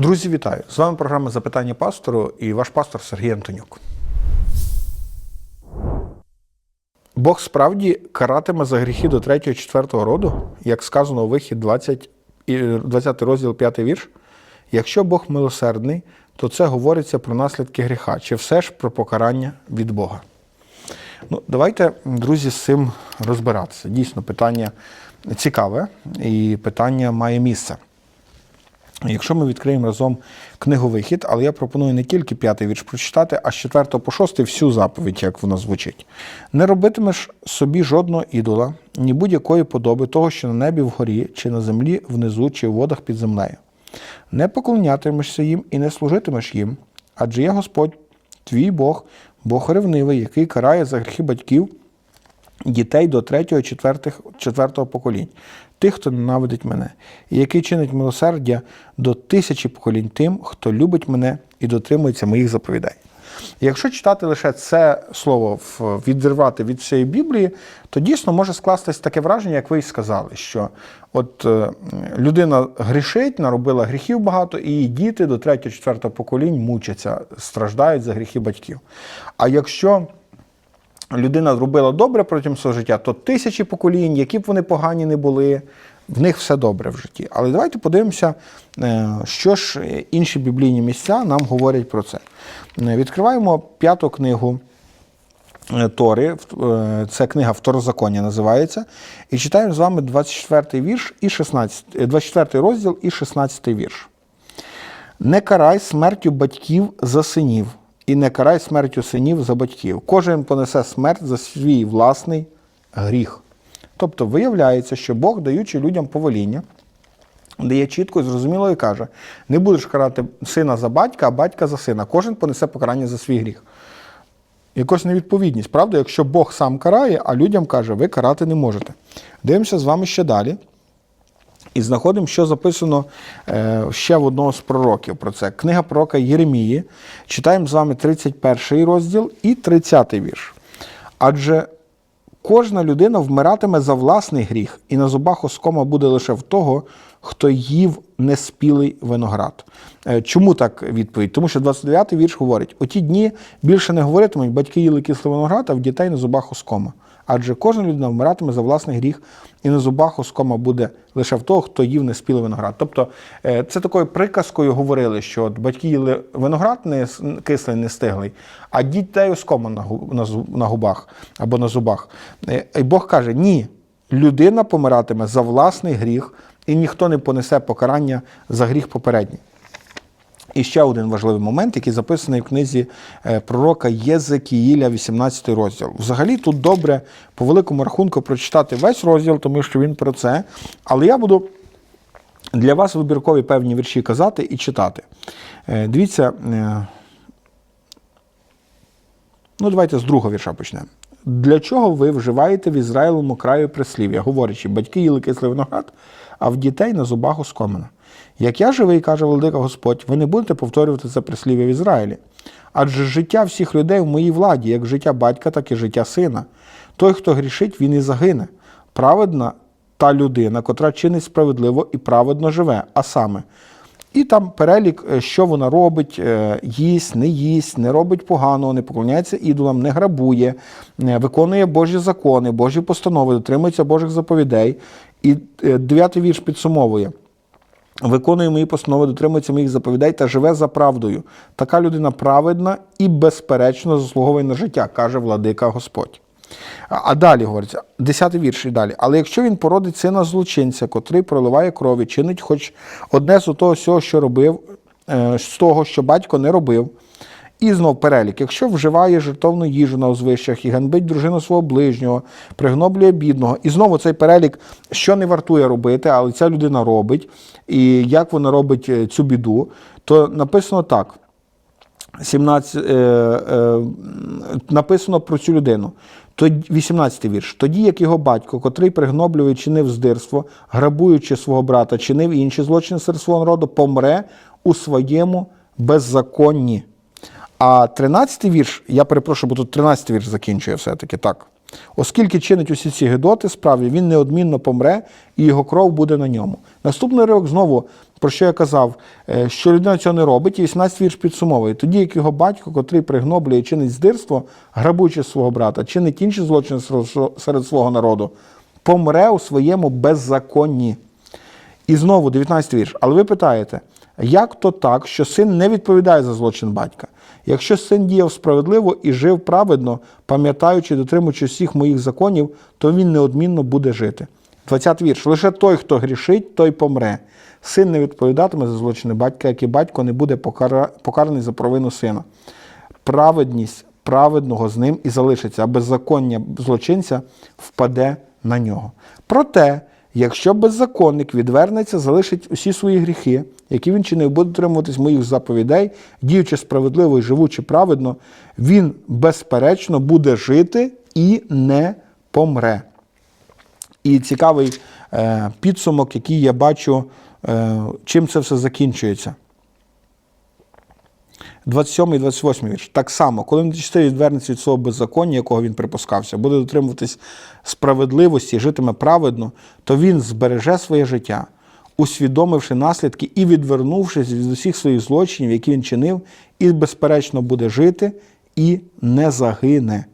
Друзі, вітаю! З вами програма Запитання пастору і ваш пастор Сергій Антонюк. Бог справді каратиме за гріхи до 3-4 роду, як сказано у вихід 20, 20 розділ 5 вірш. Якщо Бог милосердний, то це говориться про наслідки гріха, чи все ж про покарання від Бога. Ну, давайте, друзі, з цим розбиратися. Дійсно, питання цікаве і питання має місце. Якщо ми відкриємо разом книгу Вихід, але я пропоную не тільки п'ятий вірш прочитати, а з 4 по 6 всю заповідь, як вона звучить. Не робитимеш собі жодного ідола, ні будь-якої подоби того, що на небі вгорі, чи на землі внизу, чи в водах під землею. Не поклонятимешся їм і не служитимеш їм, адже я Господь, твій Бог, Бог ревнивий, який карає за гріхи батьків дітей до третього, четвертого поколінь, тих, хто ненавидить мене, і який чинить милосердя до тисячі поколінь тим, хто любить мене і дотримується моїх заповідей. Якщо читати лише це слово відривати від всієї Біблії, то дійсно може скластись таке враження, як ви й сказали, що от е, людина грішить, наробила гріхів багато, і її діти до 3-4 поколінь мучаться, страждають за гріхи батьків. А якщо людина зробила добре протягом свого життя, то тисячі поколінь, які б вони погані не були, в них все добре в житті. Але давайте подивимося, е, що ж інші біблійні місця нам говорять про це. Е, Відкриваємо п'яту книгу. е, Тори, це книга Второзаконня називається. І читаємо з вами 24 вірш і 16, е, 24 розділ і 16 вірш. Не карай смертю батьків за синів, і не карай смертю синів за батьків. Кожен понесе смерть за свій власний гріх. Тобто виявляється, що Бог, даючи людям повеління, дає чітко і зрозуміло і каже: не будеш карати сина за батька, а батька за сина. Кожен понесе покарання за свій гріх. Якось невідповідність, правда, якщо Бог сам карає, а людям каже, ви карати не можете. Дивимося з вами ще далі. І знаходимо, що записано е, ще в одного з пророків про це. Книга пророка Єремії. Читаємо з вами 31 розділ і 30 вірш. Адже кожна людина вмиратиме за власний гріх, і на зубах оскома буде лише в того, хто їв неспілий виноград. Е, Чому так відповідь? Тому що 29-й вірш говорить: у ті дні більше не говоритимуть, батьки їли кислий виноград, а в дітей на зубах оскома. Адже кожна людина вмиратиме за власний гріх, і на зубах оскома буде лише в того, хто їв неспілий виноград. Тобто е, це такою приказкою говорили, що от батьки їли виноград не кислий, не стиглий, а дітей оскома на губах або на зубах. Е, І Бог каже: ні, людина помиратиме за власний гріх, і ніхто не понесе покарання за гріх попередній. І ще один важливий момент, який записаний в книзі е, пророка Єзекіїля, 18 розділ. Взагалі тут добре по великому рахунку прочитати весь розділ, тому що він про це. Але я буду для вас вибіркові певні вірші казати і читати. Е, Дивіться, е, ну давайте з другого вірша почнемо. Для чого ви вживаєте в Ізраїлому краю прислів'я, говорячи, батьки їли кислий виноград, а в дітей на зубах оскомина? Як я живий, каже Владика Господь, ви не будете повторювати це прислів'я в Ізраїлі. Адже життя всіх людей в моїй владі, як життя батька, так і життя сина. Той, хто грішить, він і загине. Праведна та людина, котра чинить справедливо і праведно живе, а саме. І там перелік, е, що вона робить, е, їсть, не їсть, не робить поганого, не поклоняється ідолам, не грабує, виконує Божі закони, Божі постанови, дотримується Божих заповідей. І е, дев'ятий вірш підсумовує. Виконує мої постанови, дотримується моїх заповідей та живе за правдою. Така людина праведна і безперечно заслуговує на життя, каже владика Господь. А далі говориться, 10 вірш і далі. Але якщо він породить сина злочинця, котрий проливає крові, чинить хоч одне з того всього, що робив, е, з того, що батько не робив, і знов перелік, якщо вживає жертовну їжу на узвищах і ганьбить дружину свого ближнього, пригноблює бідного, і знову цей перелік, що не вартує робити, але ця людина робить, і як вона робить е, цю біду, то написано так. 17, е, е, написано про цю людину. Тоді, 18 вірш. Тоді, як його батько, котрий пригноблює, чинив здирство, грабуючи свого брата, чинив інші злочини серед свого народу, помре у своєму беззаконні. А 13 вірш, я перепрошую, бо тут 13 вірш закінчує все-таки так. Оскільки чинить усі ці гидоти справі, він неодмінно помре, і його кров буде на ньому. Наступний ривок знову, про що я казав, е, що людина цього не робить, і 18 вірш підсумовує. Тоді як його батько, котрий пригноблює і чинить здирство, грабуючи свого брата, чинить інші злочини серед свого народу, помре у своєму беззаконні. І знову 19 вірш. Але ви питаєте, як то так, що син не відповідає за злочин батька? Якщо син діяв справедливо і жив праведно, пам'ятаючи, дотримуючи всіх моїх законів, то він неодмінно буде жити. 20 вірш. Лише той, хто грішить, той помре. Син не відповідатиме за злочини батька, як і батько не буде покараний за провину сина. Праведність праведного з ним і залишиться, а беззаконня злочинця впаде на нього. Проте, якщо беззаконник відвернеться, залишить усі свої гріхи, які він чинив, буде дотримуватись моїх заповідей, діючи справедливо і живучи праведно, він безперечно буде жити і не помре. І цікавий е, підсумок, який я бачу, е, чим це все закінчується. 27 і 28 вірш. Так само, коли нечистий відвернеться від свого беззаконня, якого він припускався, буде дотримуватись справедливості, житиме праведно, то він збереже своє життя, усвідомивши наслідки і відвернувшись від усіх своїх злочинів, які він чинив, і безперечно буде жити і не загине.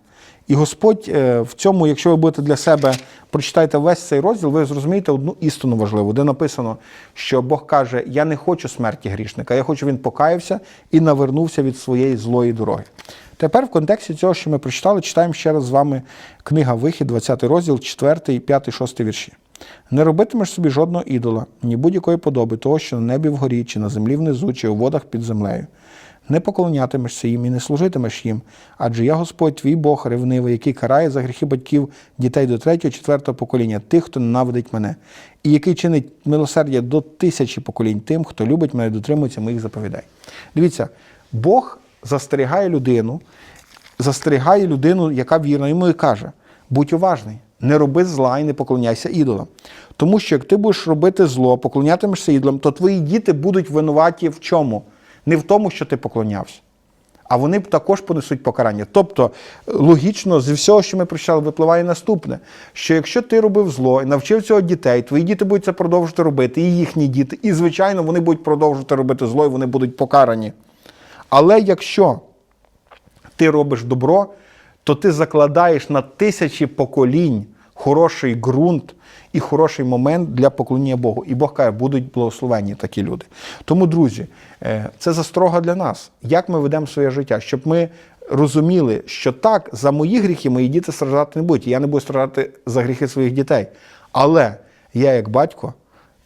І Господь е, в цьому, якщо ви будете для себе прочитаєте весь цей розділ, ви зрозумієте одну істину важливу, де написано, що Бог каже: Я не хочу смерті грішника, я хочу, він покаявся і навернувся від своєї злої дороги. Тепер в контексті цього, що ми прочитали, читаємо ще раз з вами книга Вихід, 20 розділ, 4, 5, 6 вірші. Не робитимеш собі жодного ідола, ні будь-якої подоби того, що на небі вгорі, чи на землі внизу, чи у водах під землею. Не поклонятимешся їм і не служитимеш їм, адже я Господь твій Бог ревнивий, який карає за гріхи батьків дітей до третього, четвертого покоління, тих, хто ненавидить мене, і який чинить милосердя до тисячі поколінь тим, хто любить мене дотримується моїх заповідей. Дивіться, Бог застерігає людину, застерігає людину, яка вірна, йому і каже: будь уважний, не роби зла і не поклоняйся ідолам. Тому що як ти будеш робити зло, поклонятимешся ідолам, то твої діти будуть винуваті в чому? Не в тому, що ти поклонявся. А вони також понесуть покарання. Тобто, логічно, зі всього, що ми прочитали, випливає наступне: що якщо ти робив зло і навчив цього дітей, твої діти будуть це продовжувати робити, і їхні діти, і, звичайно, вони будуть продовжувати робити зло, і вони будуть покарані. Але якщо ти робиш добро, то ти закладаєш на тисячі поколінь хороший ґрунт і хороший момент для поклоніння Богу. І Бог каже, будуть благословенні такі люди. Тому, друзі, е, це застрога для нас, як ми ведемо своє життя, щоб ми розуміли, що так, за мої гріхи мої діти страждати не будуть. Я не буду страждати за гріхи своїх дітей. Але я, як батько,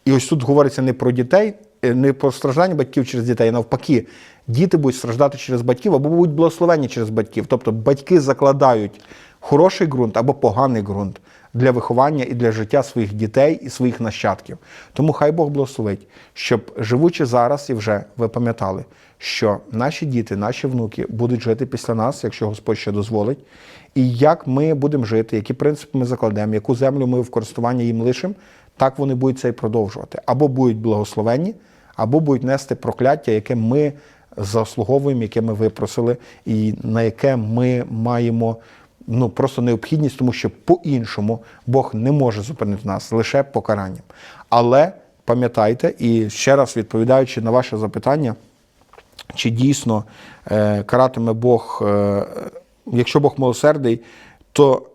і ось тут говориться не про дітей, е, не про страждання батьків через дітей, навпаки, діти будуть страждати через батьків або будуть благословені через батьків. Тобто батьки закладають хороший ґрунт або поганий ґрунт для виховання і для життя своїх дітей і своїх нащадків. Тому хай Бог благословить, щоб живучи зараз і вже ви пам'ятали, що наші діти, наші внуки будуть жити після нас, якщо Господь ще дозволить. І як ми будемо жити, які принципи ми закладемо, яку землю ми в користування їм лишимо, так вони будуть це і продовжувати. Або будуть благословенні, або будуть нести прокляття, яке ми заслуговуємо, яке ми випросили, і на яке ми маємо ну, просто необхідність, тому що по-іншому Бог не може зупинити нас лише покаранням. Але пам'ятайте, і ще раз відповідаючи на ваше запитання, чи дійсно е, каратиме Бог, е, якщо Бог милосердий, то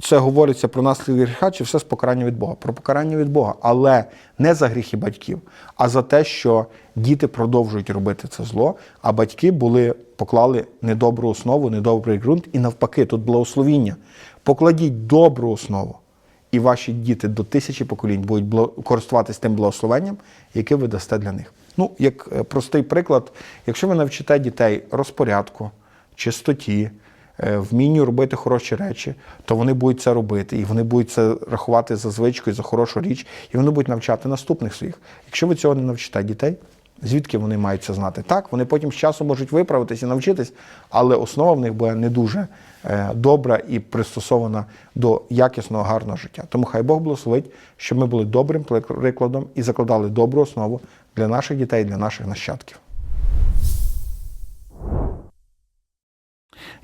це говориться про наслідки гріха, чи все з покарання від Бога? Про покарання від Бога, але не за гріхи батьків, а за те, що діти продовжують робити це зло, а батьки були, поклали недобру основу, недобрий ґрунт, і навпаки, тут благословіння. Покладіть добру основу, і ваші діти до тисячі поколінь будуть користуватись тим благословенням, яке ви дасте для них. Ну, як е, простий приклад, якщо ви навчите дітей розпорядку, чистоті, вмінню робити хороші речі, то вони будуть це робити, і вони будуть це рахувати за звичкою, за хорошу річ, і вони будуть навчати наступних своїх. Якщо ви цього не навчите дітей, звідки вони мають це знати? Так, вони потім з часом можуть виправитись і навчитись, але основа в них буде не дуже е, добра і пристосована до якісного, гарного життя. Тому хай Бог благословить, щоб ми були добрим прикладом і закладали добру основу для наших дітей, для наших нащадків.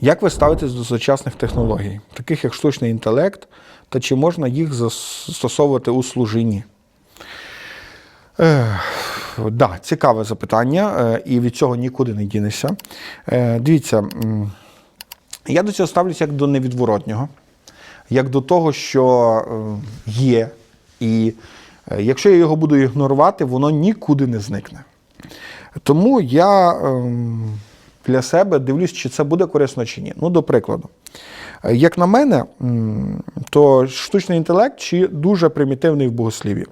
Як ви ставитесь до сучасних технологій, таких як штучний інтелект, та чи можна їх застосовувати у служінні? Е, да, цікаве запитання, е, і від цього нікуди не дінешся. Е, дивіться, я до цього ставлюся як до невідворотнього, як до того, що е, є, і е, якщо я його буду ігнорувати, воно нікуди не зникне. Тому я ем, для себе дивлюсь, чи це буде корисно чи ні. Ну, до прикладу, Е, як на мене, то штучний інтелект чи дуже примітивний в богослів'ї.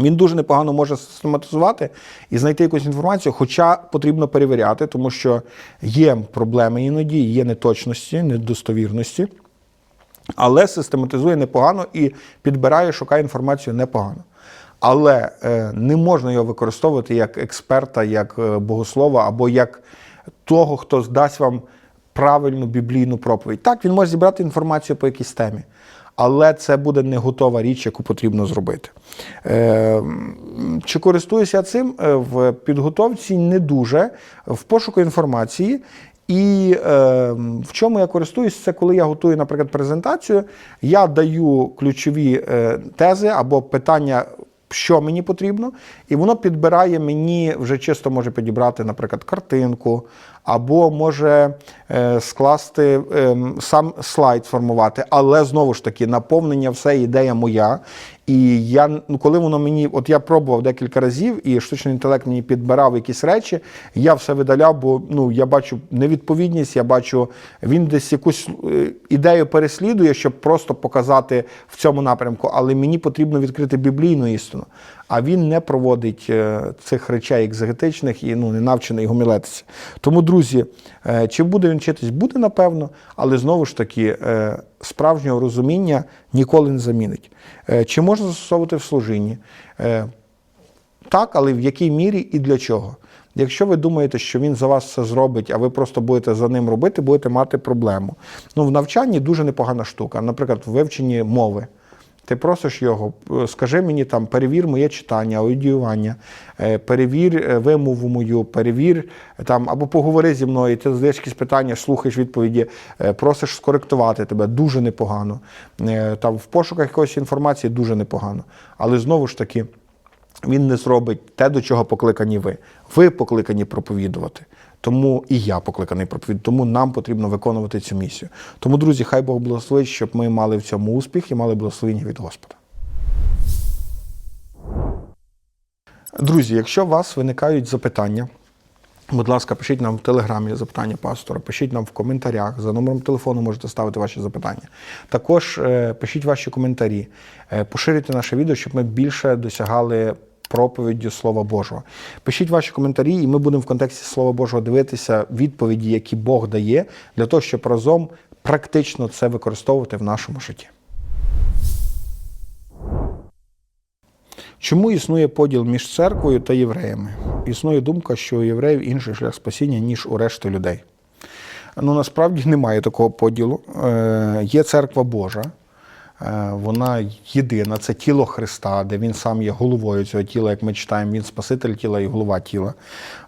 Він дуже непогано може систематизувати і знайти якусь інформацію, хоча потрібно перевіряти, тому що є проблеми іноді, є неточності, недостовірності, але систематизує непогано і підбирає, шукає інформацію непогано. Але е, не можна його використовувати як експерта, як е, богослова або як того, хто здасть вам правильну біблійну проповідь. Так, він може зібрати інформацію по якійсь темі, але це буде не готова річ, яку потрібно зробити. Е, чи користуюся цим Е, в підготовці? Не дуже, в пошуку інформації. І е, в чому я користуюсь, це коли я готую, наприклад, презентацію, я даю ключові е, тези або питання, що мені потрібно, і воно підбирає мені вже чисто може підібрати, наприклад, картинку, або може е, скласти е, сам слайд формувати, але знову ж таки наповнення все ідея моя. І я, ну, коли воно мені, от я пробував декілька разів, і штучний інтелект мені підбирав якісь речі, я все видаляв, бо ну, я бачу невідповідність, я бачу, він десь якусь е, ідею переслідує, щоб просто показати в цьому напрямку, але мені потрібно відкрити біблійну істину. А він не проводить е, цих речей екзегетичних і ну, не навчений гомілетиці. Тому, друзі, е, чи буде він вчитись? Буде, напевно, але знову ж таки, справжнього розуміння ніколи не замінить. Е, Чи можна застосовувати в служінні? Е, Так, але в якій мірі і для чого? Якщо ви думаєте, що він за вас це зробить, а ви просто будете за ним робити, будете мати проблему. Ну, в навчанні дуже непогана штука. Наприклад, в вивченні мови. Ти просиш його, е, скажи мені там, перевір моє читання, аудіювання, е, перевір е, вимову мою, перевір там, або поговори зі мною, ти задаєш якісь питання, слухаєш відповіді, просиш скоректувати тебе дуже непогано. Там в пошуках якоїсь інформації дуже непогано. Але знову ж таки. Він не зробить те, до чого покликані ви. Ви покликані проповідувати. Тому і я покликаний проповідувати. Тому нам потрібно виконувати цю місію. Тому, друзі, хай Бог благословить, щоб ми мали в цьому успіх і мали благословення від Господа. Друзі, якщо у вас виникають запитання, будь ласка, пишіть нам в телеграмі запитання пастора, пишіть нам в коментарях. За номером телефону можете ставити ваші запитання. Також е, пишіть ваші коментарі, е, поширюйте наше відео, щоб ми більше досягали проповіддю Слова Божого. Пишіть ваші коментарі, і ми будемо в контексті Слова Божого дивитися відповіді, які Бог дає, для того, щоб разом практично це використовувати в нашому житті. Чому існує поділ між церквою та євреями? Існує думка, що у євреїв інший шлях спасіння, ніж у решти людей. Ну насправді немає такого поділу. Е, є церква Божа, вона єдина, це тіло Христа, де він сам є головою цього тіла, як ми читаємо, він Спаситель тіла і голова тіла.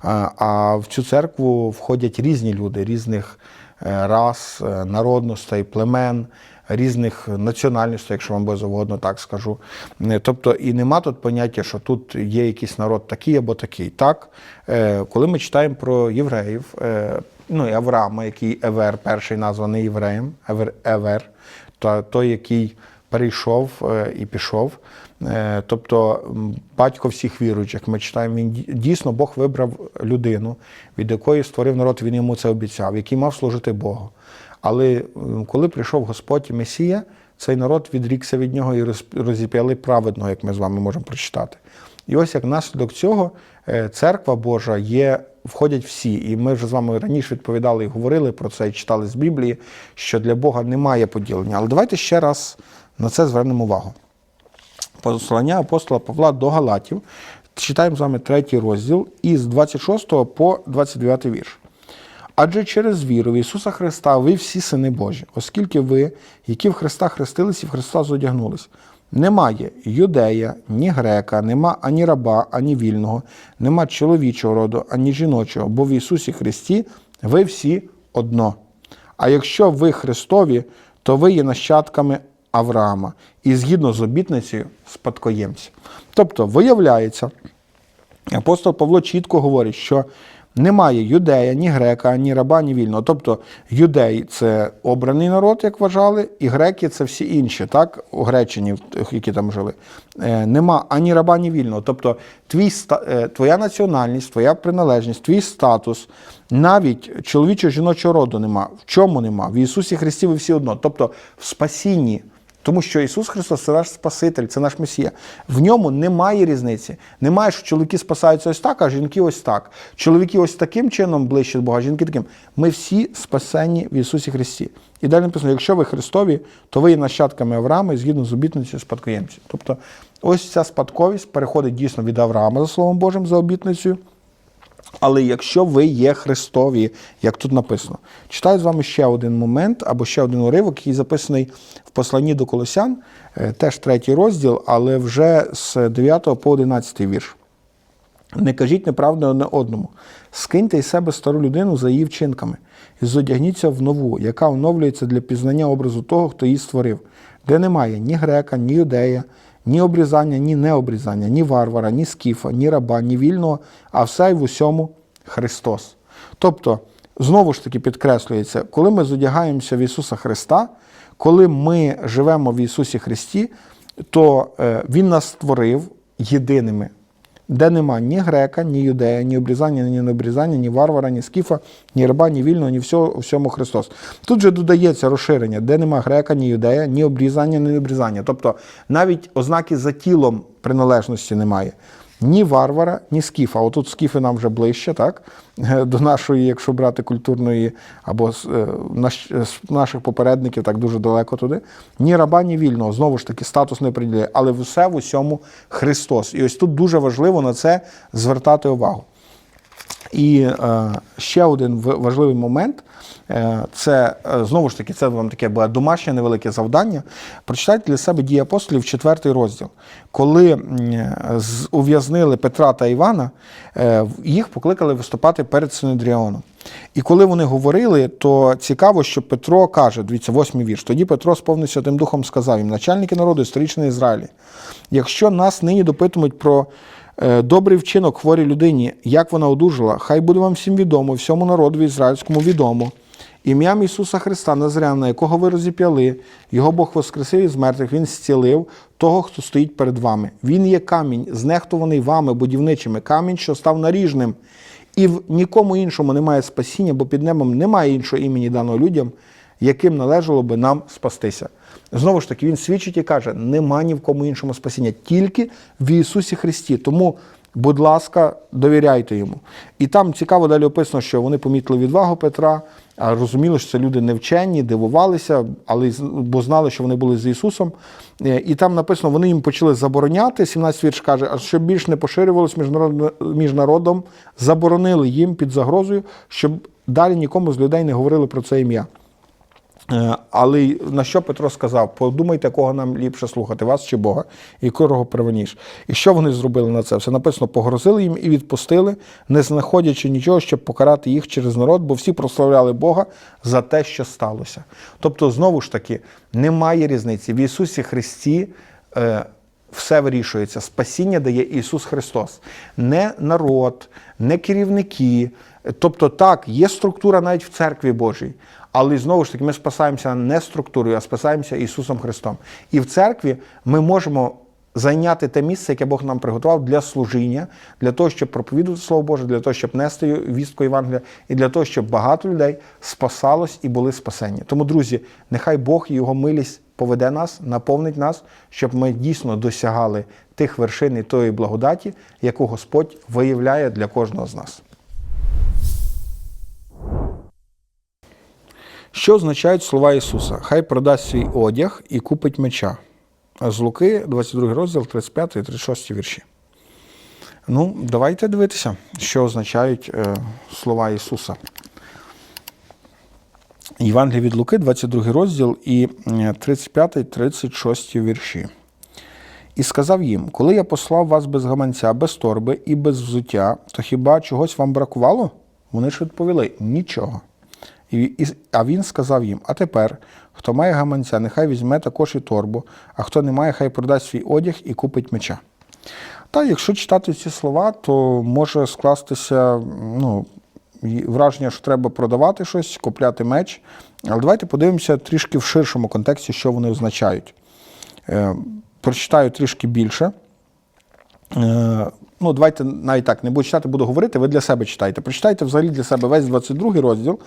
А, а в цю церкву входять різні люди, різних е, рас, е, народностей, племен різних національностей, якщо вам буде завгодно так скажу. Е, Тобто, і нема тут поняття, що тут є якийсь народ такий або такий. Так, е, коли ми читаємо про євреїв, е, ну і Авраама, який Евер, перший названий євреєм, Евер, Евер то той, який перейшов е, і пішов. Е, Тобто батько всіх віруючих, ми читаємо, він дійсно Бог вибрав людину, від якої створив народ, він йому це обіцяв, який мав служити Богу. Але коли прийшов Господь і Месія, цей народ відрікся від нього і розіп'яли праведного, як ми з вами можемо прочитати. І ось як наслідок цього е, церква Божа є, входять всі. І ми вже з вами раніше відповідали і говорили про це, і читали з Біблії, що для Бога немає поділення. Але давайте ще раз на це звернемо увагу. Послання апостола Павла до Галатів. Читаємо з вами третій розділ із 26 по 29 вірш. Адже через віру в Ісуса Христа ви всі сини Божі, оскільки ви, які в Христа хрестились і в Христа зодягнулись. Немає юдея, ні грека, нема ані раба, ані вільного, нема чоловічого роду, ані жіночого, бо в Ісусі Христі ви всі одно. А якщо ви Христові, то ви є нащадками Авраама і згідно з обітницею спадкоємці. Тобто, виявляється, апостол Павло чітко говорить, що немає юдея, ні грека, ні раба, ні вільного. Тобто юдей це обраний народ, як вважали, і греки це всі інші, так, у Гречині, які там жили. Е, нема ані раба, ні вільного. Тобто твій, е, твоя національність, твоя приналежність, твій статус, навіть чоловічого жіночого роду нема. В чому нема? В Ісусі Христі ви всі одно. Тобто в спасінні. Тому що Ісус Христос це наш Спаситель, це наш Месія. В ньому немає різниці. Немає, що чоловіки спасаються ось так, а жінки ось так. Чоловіки ось таким чином ближче до Бога, а жінки таким. Ми всі спасені в Ісусі Христі. І далі написано: якщо ви Христові, то ви є нащадками Авраама згідно з обітницею спадкоємців. Тобто, ось ця спадковість переходить дійсно від Авраама, за Словом Божим, за обітницею. Але якщо ви є Христові, як тут написано, читаю з вами ще один момент або ще один уривок, який записаний в посланні до Колосян, е, теж третій розділ, але вже з 9 по 11 вірш. Не кажіть неправди одне одному. Скиньте із себе стару людину за її вчинками, і зодягніться в нову, яка оновлюється для пізнання образу того, хто її створив, де немає ні грека, ні юдея, ні обрізання, ні необрізання, ні варвара, ні скіфа, ні раба, ні вільного, а все й в усьому Христос. Тобто, знову ж таки підкреслюється, коли ми зодягаємося в Ісуса Христа, коли ми живемо в Ісусі Христі, то е, Він нас створив єдиними де нема ні грека, ні юдея, ні обрізання, ні необрізання, ні варвара, ні скіфа, ні раба, ні вільного, ні всього, всьому Христос. Тут же додається розширення, де нема грека, ні юдея, ні обрізання, ні необрізання. Тобто навіть ознаки за тілом приналежності немає. Ні варвара, ні скіфа. Отут скіфи нам вже ближче, так? Е, До нашої, якщо брати культурної або е, з наших попередників, так дуже далеко туди. Ні раба, ні вільного. Знову ж таки, статус не приділяє, але все в усьому Христос. І ось тут дуже важливо на це звертати увагу. І е, ще один важливий момент е, це е, знову ж таки, це вам таке було домашнє невелике завдання. Прочитайте для себе дії апостолів, четвертий розділ. Коли ув'язнили Петра та Івана, е, їх покликали виступати перед Синедріоном. І коли вони говорили, то цікаво, що Петро каже, дивіться, восьмий вірш. Тоді Петро сповнився тим духом, сказав їм, начальники народу, історичний Ізраїлі, якщо нас нині допитимуть про Добрий вчинок хворій людині, як вона одужала, хай буде вам всім відомо, всьому народу ізраїльському відомо. Ім'ям Ісуса Христа Назаряна, якого ви розіп'яли, його Бог воскресив із мертвих, Він зцілив того, хто стоїть перед вами. Він є камінь, знехтуваний вами, будівничими, камінь, що став наріжним. І в нікому іншому немає спасіння, бо під небом немає іншого імені даного людям, яким належало би нам спастися. Знову ж таки, він свідчить і каже: нема ні в кому іншому спасіння, тільки в Ісусі Христі. Тому, будь ласка, довіряйте йому. І там цікаво далі описано, що вони помітили відвагу Петра, розуміли, що це люди невчені, дивувалися, але бо знали, що вони були з Ісусом. Е, І там написано, вони їм почали забороняти. 17 вірш каже, а щоб більш не поширювалось між народом, заборонили їм під загрозою, щоб далі нікому з людей не говорили про це ім'я. Е, Але на що Петро сказав? Подумайте, кого нам ліпше слухати, вас чи Бога, і котрого первоніж. І що вони зробили на це? Все написано, погрозили їм і відпустили, не знаходячи нічого, щоб покарати їх через народ, бо всі прославляли Бога за те, що сталося. Тобто, знову ж таки, немає різниці. В Ісусі Христі. Е, все вирішується. Спасіння дає Ісус Христос. Не народ, не керівники. Тобто, так, є структура навіть в церкві Божій, але знову ж таки ми спасаємося не структурою, а спасаємося Ісусом Христом. І в церкві ми можемо зайняти те місце, яке Бог нам приготував для служіння, для того, щоб проповідувати Слово Боже, для того, щоб нести вістку Євангелія, і для того, щоб багато людей спасалось і були спасені. Тому, друзі, нехай Бог і Його милість поведе нас, наповнить нас, щоб ми дійсно досягали тих вершин і тої благодаті, яку Господь виявляє для кожного з нас. Що означають слова Ісуса? Хай продасть свій одяг і купить меча. З Луки, 22 розділ, 35 і 36 вірші. Ну, давайте дивитися, що означають е, слова Ісуса. Євангелія від Луки, 22 розділ і 35-36 вірші. І сказав їм: Коли я послав вас без гаманця, без торби і без взуття, то хіба чогось вам бракувало? Вони ж відповіли: нічого. І, а він сказав їм: А тепер, хто має гаманця, нехай візьме також і торбу, а хто не має, хай продасть свій одяг і купить меча. Та якщо читати ці слова, то може скластися ну, враження, що треба продавати щось, купляти меч. Але давайте подивимося трішки в ширшому контексті, що вони означають. Е, прочитаю трішки більше. Ну, давайте навіть так, не буду читати, буду говорити, ви для себе читайте. Прочитайте взагалі для себе весь 22 розділ.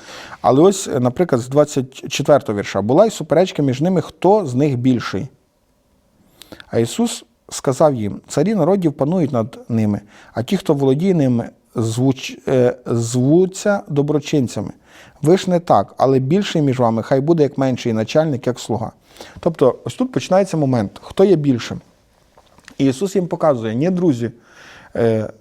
Але ось, е, наприклад, з 24 вірша була й суперечка між ними, хто з них більший. А Ісус сказав їм: царі народів панують над ними, а ті, хто володіє ними, звуч, е, звуться доброчинцями. Ви ж не так, але більший між вами хай буде як менший начальник, як слуга. Тобто, ось тут починається момент, хто є більшим. І Ісус їм показує, ні, друзі,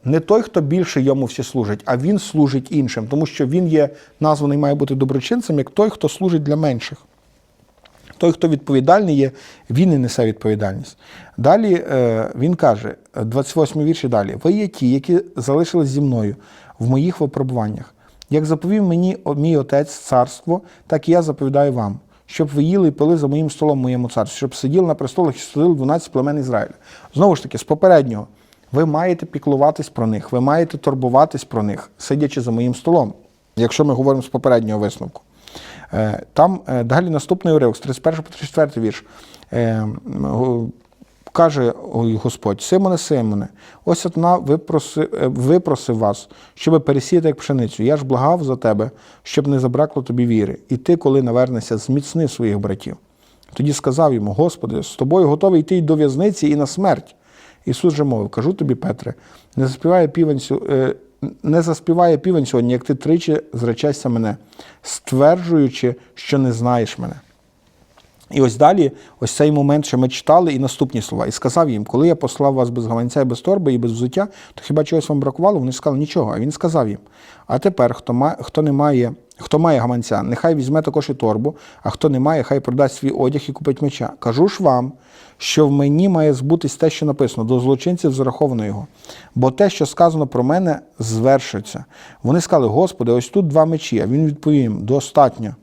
не той, хто більше йому всі служить, а він служить іншим, тому що він є названий, має бути доброчинцем, як той, хто служить для менших. Той, хто відповідальний є, він і несе відповідальність. Далі е, він каже, 28 вірші далі: ви є ті, які залишились зі мною в моїх випробуваннях. Як заповів мені мій отець царство, так і я заповідаю вам, щоб ви їли і пили за моїм столом моєму царстві, щоб сиділи на престолах і судили 12 племен Ізраїля. Знову ж таки, з попереднього, ви маєте піклуватись про них, ви маєте турбуватись про них, сидячи за моїм столом, якщо ми говоримо з попереднього висновку. Е, Там е, далі наступний уривок, з 31 по 34 вірш. Е, Каже Господь, Симоне, Симоне, ось одна випроси, е, випросив вас, щоб пересіяти як пшеницю. Я ж благав за тебе, щоб не забракло тобі віри. І ти, коли навернешся, зміцни своїх братів. Тоді сказав йому: Господи, з тобою готовий йти й до в'язниці і на смерть. Ісус же мовив: Кажу тобі, Петре, не заспіває півень, е, не заспіває півень сьогодні, як ти тричі зречешся мене, стверджуючи, що не знаєш мене. І ось далі, ось цей момент, що ми читали, і наступні слова. І сказав їм, коли я послав вас без гаманця і без торби і без взуття, то хіба чогось вам бракувало? Вони сказали нічого. А він сказав їм: а тепер, хто хто не має, хто має гаманця, нехай візьме також і торбу, а хто не має, хай продасть свій одяг і купить меча. Кажу ж вам, що в мені має збутись те, що написано, до злочинців зараховано його. Бо те, що сказано про мене, звершиться. Вони сказали, Господи, ось тут два мечі. А він відповів достатньо.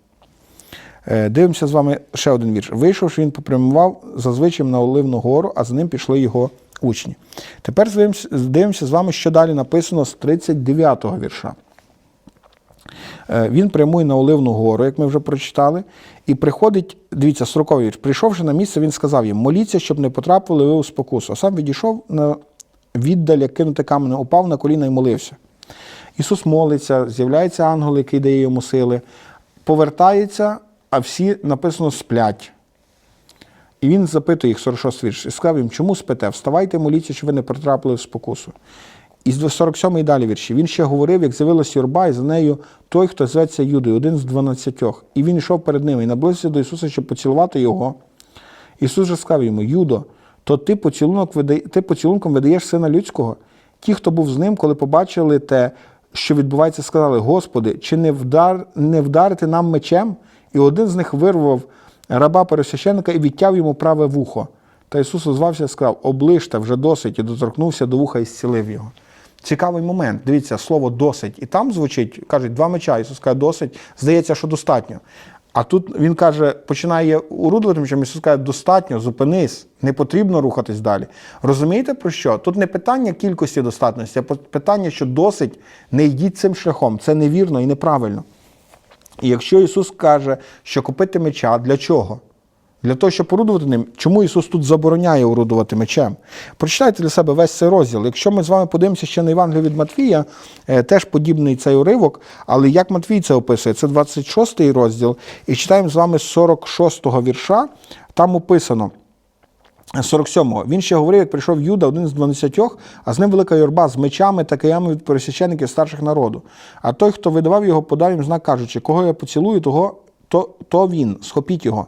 Е, Дивимося з вами ще один вірш. Вийшовши, він попрямував зазвичай на Оливну гору, а за ним пішли його учні. Тепер дивимося з вами, що далі написано з 39-го вірша. Е, Він прямує на Оливну гору, як ми вже прочитали, і приходить, дивіться, 40 вірш. Прийшовши на місце, він сказав їм: моліться, щоб не потрапили ви у спокусу. А сам відійшов на віддаль, як кинути каменем, упав на коліна і молився. Ісус молиться, з'являється ангел, який дає йому сили, повертається, а всі написано сплять. І він запитує їх 46 вірш, і сказав їм, чому спите? Вставайте, моліться, щоб ви не потрапили в спокусу. І з 47 і далі вірші. Він ще говорив, як з'явилася юрба, і за нею той, хто зветься Юдою, один з дванадцятьох. І він йшов перед ними і наблизився до Ісуса, щоб поцілувати його. Ісус же сказав йому: Юдо, то ти, поцілунок видає, ти поцілунком видаєш сина людського? Ті, хто був з ним, коли побачили те, що відбувається, сказали: Господи, чи не, вдар, не вдарити нам мечем? І один з них вирвав раба пересвященника і відтяв йому праве вухо. Та Ісус озвався і сказав: Оближте вже досить, і доторкнувся до вуха і зцілив його. Цікавий момент. Дивіться, слово досить. І там звучить, кажуть, два меча. Ісус каже, досить. Здається, що достатньо. А тут він каже, починає урудувати мечем, Ісус каже, достатньо, зупинись, не потрібно рухатись далі. Розумієте про що? Тут не питання кількості достатності, а питання, що досить, не йдіть цим шляхом. Це невірно і неправильно. І якщо Ісус каже, що купити меча, для чого? Для того, щоб орудувати ним, чому Ісус тут забороняє орудувати мечем? Прочитайте для себе весь цей розділ. Якщо ми з вами подивимося ще на Євангелію від Матвія, е, теж подібний цей уривок, але як Матвій це описує? Це 26 розділ, і читаємо з вами з 46-го вірша, там описано. 47-го. Він ще говорив, як прийшов Юда, один з дванадцятьох, а з ним велика юрба з мечами та киями від пересвящеників старших народу. А той, хто видавав його, подав їм знак, кажучи, кого я поцілую, того, то, то він, схопіть його.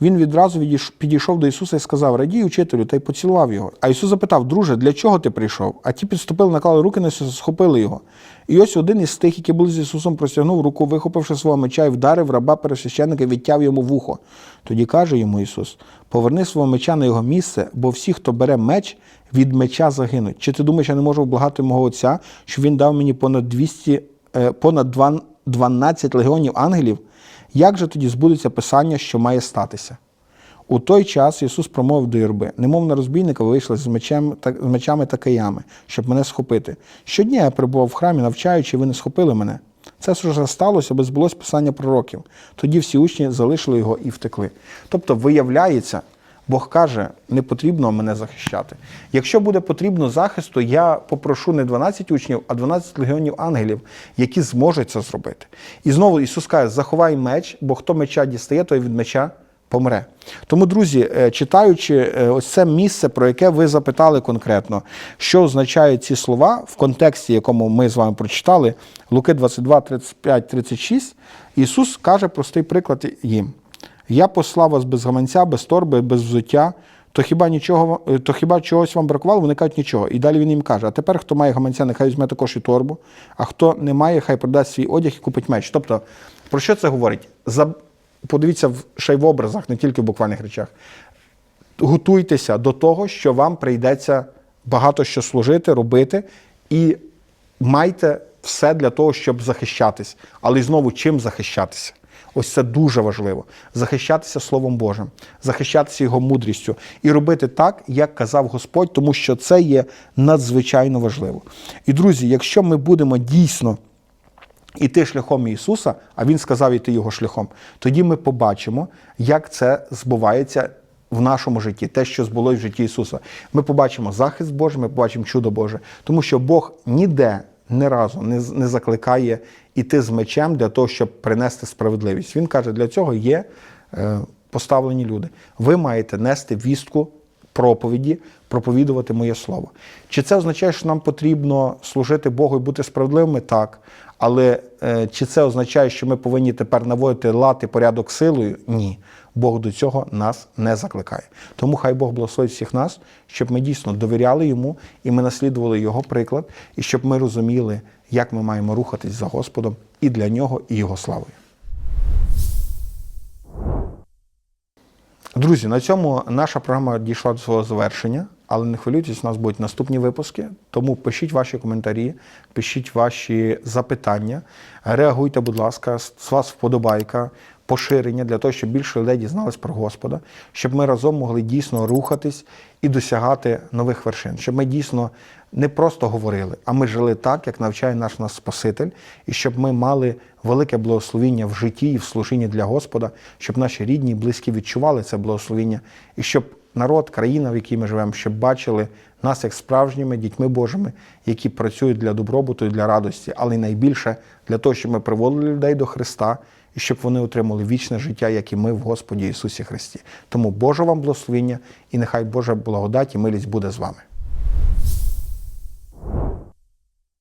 Він відразу підійшов до Ісуса і сказав: Радій, учителю, та й поцілував його. А Ісус запитав, друже, для чого ти прийшов? А ті підступили, наклали руки на Ісуса, схопили його. І ось один із тих, які були з Ісусом, простягнув руку, вихопивши свого меча і вдарив раба пересвященика і відтяв йому вухо. Тоді каже йому Ісус: Поверни свого меча на його місце, бо всі, хто бере меч, від меча загинуть. Чи ти думаєш, я не можу вблагати мого Отця, що він дав мені понад 200, е, понад 12 легіонів ангелів? Як же тоді збудеться Писання, що має статися? У той час Ісус промовив до юрби, немов на розбійника ви вийшли з, мечем, та, з мечами та киями, щоб мене схопити. Щодня я перебував в храмі, навчаючи, ви не схопили мене. Це ж сталося, аби збулось писання пророків. Тоді всі учні залишили його і втекли. Тобто, виявляється, Бог каже, не потрібно мене захищати. Якщо буде потрібно захисту, я попрошу не 12 учнів, а 12 легіонів ангелів, які зможуть це зробити. І знову Ісус каже, заховай меч, бо хто меча дістає, той від меча помре. Тому, друзі, е, читаючи е, ось це місце, про яке ви запитали конкретно, що означають ці слова в контексті, якому ми з вами прочитали, Луки 22, 35, 36, Ісус каже простий приклад їм. Я послав вас без гаманця, без торби, без взуття. То хіба нічого, е, то хіба чогось вам бракувало? Вони кажуть нічого. І далі він їм каже: а тепер, хто має гаманця, нехай візьме також і торбу, а хто не має, хай продасть свій одяг і купить меч. Тобто, про що це говорить? За... Подивіться ще й в образах, не тільки в буквальних речах. Готуйтеся до того, що вам прийдеться багато що служити, робити, і майте все для того, щоб захищатись. Але знову чим захищатися? Ось це дуже важливо. Захищатися Словом Божим, захищатися Його мудрістю і робити так, як казав Господь, тому що це є надзвичайно важливо. І друзі, якщо ми будемо дійсно іти шляхом Ісуса, а Він сказав іти його шляхом, тоді ми побачимо, як це збувається в нашому житті, те, що збулось в житті Ісуса. Ми побачимо захист Божий, ми побачимо чудо Боже, тому що Бог ніде ні разу не, не закликає іти з мечем для того, щоб принести справедливість. Він каже, для цього є е, поставлені люди. Ви маєте нести вістку проповіді, проповідувати моє слово. Чи це означає, що нам потрібно служити Богу і бути справедливими? Так. Але е, чи це означає, що ми повинні тепер наводити лад і порядок силою? Ні. Бог до цього нас не закликає. Тому хай Бог благословить всіх нас, щоб ми дійсно довіряли йому і ми наслідували його приклад, і щоб ми розуміли, як ми маємо рухатись за Господом і для нього, і його славою. Друзі, на цьому наша програма дійшла до свого завершення, але не хвилюйтесь, у нас будуть наступні випуски. Тому пишіть ваші коментарі, пишіть ваші запитання, реагуйте, будь ласка, з вас вподобайка, поширення для того, щоб більше людей дізнались про Господа, щоб ми разом могли дійсно рухатись і досягати нових вершин, щоб ми дійсно не просто говорили, а ми жили так, як навчає наш нас Спаситель, і щоб ми мали велике благословіння в житті і в служінні для Господа, щоб наші рідні і близькі відчували це благословіння, і щоб народ, країна, в якій ми живемо, щоб бачили нас як справжніми дітьми Божими, які працюють для добробуту і для радості, але найбільше для того, щоб ми приводили людей до Христа і щоб вони отримали вічне життя, як і ми в Господі Ісусі Христі. Тому Боже вам благословіння і нехай Божа благодать і милість буде з вами.